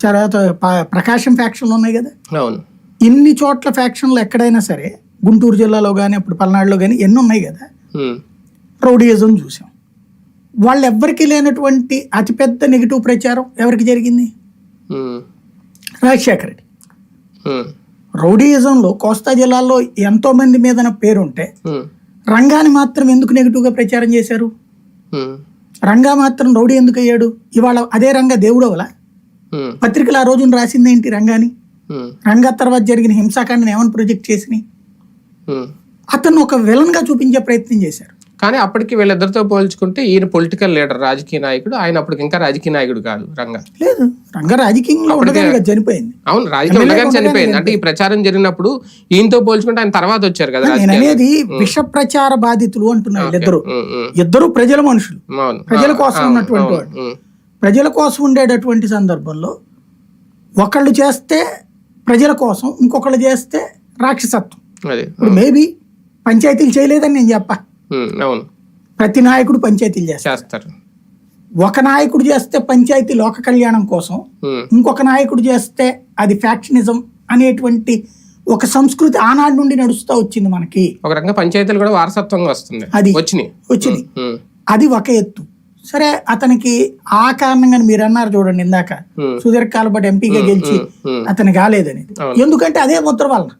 తర్వాత ప్రకాశం ఫ్యాక్షన్లు ఉన్నాయి కదా? అవును. ఇన్ని చోట్ల ఫ్యాక్షన్లు ఎక్కడైనా సరే గుంటూరు జిల్లాలో కానీ అప్పుడు పల్నాడులో కానీ ఎన్ని ఉన్నాయి కదా? రౌడీయిజం చూసాం. వాళ్ళు ఎవ్వరికి లేనటువంటి అతిపెద్ద నెగిటివ్ ప్రచారం ఎవరికి జరిగింది? రాజశేఖర రెడ్డి. రౌడీయిజంలో కోస్తా జిల్లాలో ఎంతో మంది మీద పేరుంటే ఉమ్, రంగాని మాత్రం ఎందుకు నెగిటివ్గా ప్రచారం చేశారు? రంగా మాత్రం రౌడీ ఎందుకు అయ్యాడు? ఇవాళ అదే రంగా దేవుడు అవలా? ఉమ్, పత్రికలు ఆ రోజున రాసింది ఏంటి రంగాని? రంగా తర్వాత జరిగిన హింసాకాండని ఏమని ప్రొజెక్ట్ చేసినాయి. అతను ఒక విలన్గా చూపించే ప్రయత్నం చేశారు. కానీ అప్పటికి వీళ్ళిద్దరితో పోల్చుకుంటే ఈయన పొలిటికల్ లీడర్ రాజకీయ నాయకుడు. ఆయన అప్పటికి ఇంకా రాజకీయ నాయకుడు కాదు రంగా. లేదు రంగా రాజకీయంలో ఉండగానే చనిపోయింది. అవును రాజకీయ ఉండగానే చనిపోయింది. అంటే ఈ ప్రచారం జరిగినప్పుడు ఈయనతో పోల్చుకుంటే ఆయన తర్వాత వచ్చారు కదా నేను. అనేది విష ప్రచార బాధితులు అంటున్నారు ఇద్దరు. ఇద్దరు ప్రజల మనుషులు. ప్రజల కోసం ఉన్నటువంటి వాడు ప్రజల కోసం ఉండేటటువంటి సందర్భంలో ఒకళ్ళు చేస్తే ప్రజల కోసం ఇంకొకళ్ళు చేస్తే రాక్షసత్వం. ఇప్పుడు మేబీ పంచాయతీలు చేయలేదని నేను చెప్ప. అవును. ప్రతి నాయకుడు పంచాయతీలు చేస్తారు. ఒక నాయకుడు చేస్తే పంచాయతీ లోక కళ్యాణం కోసం ఇంకొక నాయకుడు చేస్తే అది ఫ్యాక్షనిజం అనేటువంటి ఒక సంస్కృతి ఆనాడు నుండి నడుస్తూ వచ్చింది మనకి. ఒక రకంగా పంచాయతీలు కూడా వారసత్వంగా వస్తుంది అది వచ్చినాయి. వచ్చింది అది ఒక ఎత్తు. సరే అతనికి ఆ కారణంగా మీరు అన్నారు చూడండి ఇందాక. సుదీర్ఘకాల పాటు ఎంపీగా గెలిచి అతను కాలేదని. ఎందుకంటే అదే ముద్ర వలన